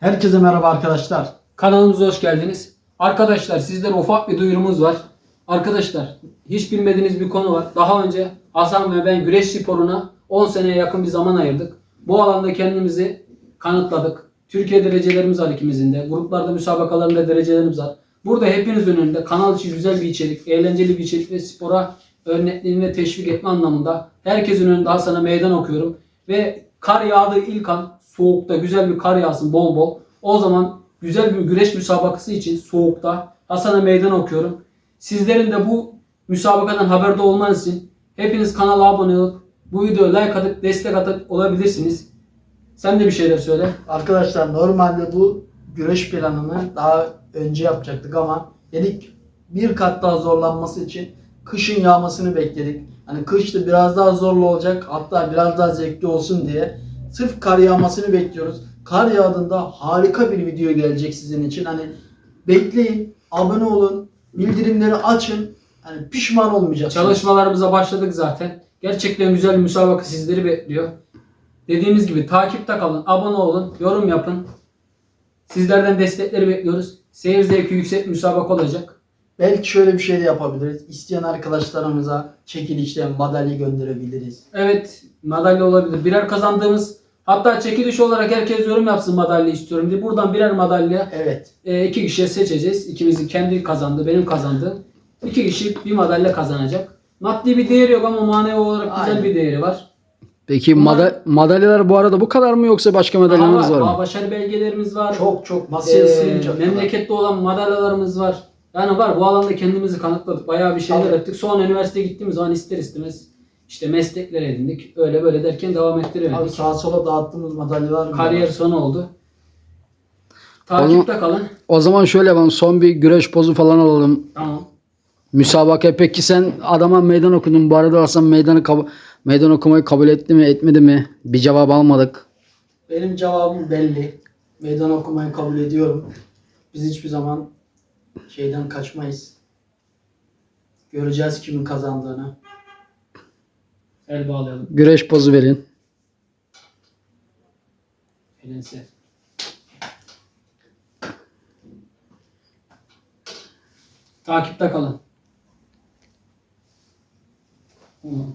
Herkese merhaba arkadaşlar. Kanalımıza hoş geldiniz. Arkadaşlar sizlere ufak bir duyurumuz var. Arkadaşlar hiç bilmediğiniz bir konu var. Daha önce Hasan ve ben güreş sporuna 10 seneye yakın bir zaman ayırdık. Bu alanda kendimizi kanıtladık. Türkiye derecelerimiz var ikimizin de. Gruplarda müsabakalarında derecelerimiz var. Burada hepinizin önünde kanal için güzel bir içerik, eğlenceli bir içerik ve spora örnekliğini ve teşvik etme anlamında herkesin önünde Hasan'a meydan okuyorum. Ve kar yağdığı ilk an soğukta güzel bir kar yağsın bol bol. O zaman güzel bir güreş müsabakası için soğukta Hasan'a meydan okuyorum. Sizlerin de bu müsabakadan haberde olmanız için hepiniz kanala abone olup bu videoya like atıp destek atıp olabilirsiniz. Sen de bir şeyler söyle. Arkadaşlar normalde bu güreş planını daha önce yapacaktık ama dedik bir kat daha zorlanması için kışın yağmasını bekledik. Hani kışta biraz daha zorlu olacak hatta biraz daha zevkli olsun diye sırf kar yağmasını bekliyoruz. Kar yağdığında harika bir video gelecek sizin için. Hani bekleyin, abone olun, bildirimleri açın. Hani pişman olmayacaksınız. Çalışmalarımıza başladık zaten. Gerçekten güzel bir müsabaka sizleri bekliyor. Dediğimiz gibi takipte kalın, abone olun, yorum yapın. Sizlerden destekleri bekliyoruz. Seyir zevki yüksek müsabaka olacak. Belki şöyle bir şey de yapabiliriz. İsteyen arkadaşlarımıza çekilişten madalya gönderebiliriz. Evet madalya olabilir. Birer kazandığımız hatta çekiliş olarak herkes yorum yapsın madalya istiyorum diye. Buradan birer madalya Evet. e, iki kişiye seçeceğiz. İkimizin kendi kazandı, benim kazandığım. İki kişi bir madalya kazanacak. Maddi bir değeri yok ama manevi olarak güzel Aynen. bir değeri var. Peki Bunlar- mada- madalyalar bu arada bu kadar mı yoksa başka madalyalarınız var mı? Başarı belgelerimiz var. Çok çok masaya Ee, sığmayacak. kadar. memlekette olan madalyalarımız var. Yani var bu alanda kendimizi kanıtladık. Bayağı bir şeyler Tabii. ettik. Sonra üniversiteye gittiğimiz zaman ister istemez işte meslekler edindik. Öyle böyle derken devam Abi ettiremedik. sağa sola dağıttığımız madalyalar mı? Kariyer sonu oldu. Takipte kalın. O zaman şöyle yapalım son bir güreş pozu falan alalım. Tamam. Müsabaka peki sen adama meydan okudun. Bu arada Hasan meydanı kab- meydan okumayı kabul etti mi etmedi mi? Bir cevap almadık. Benim cevabım belli. Meydan okumayı kabul ediyorum. Biz hiçbir zaman şeyden kaçmayız. Göreceğiz kimin kazandığını. El bağlayalım. Güreş pozu verin. Elense. Takipte kalın. Tamam.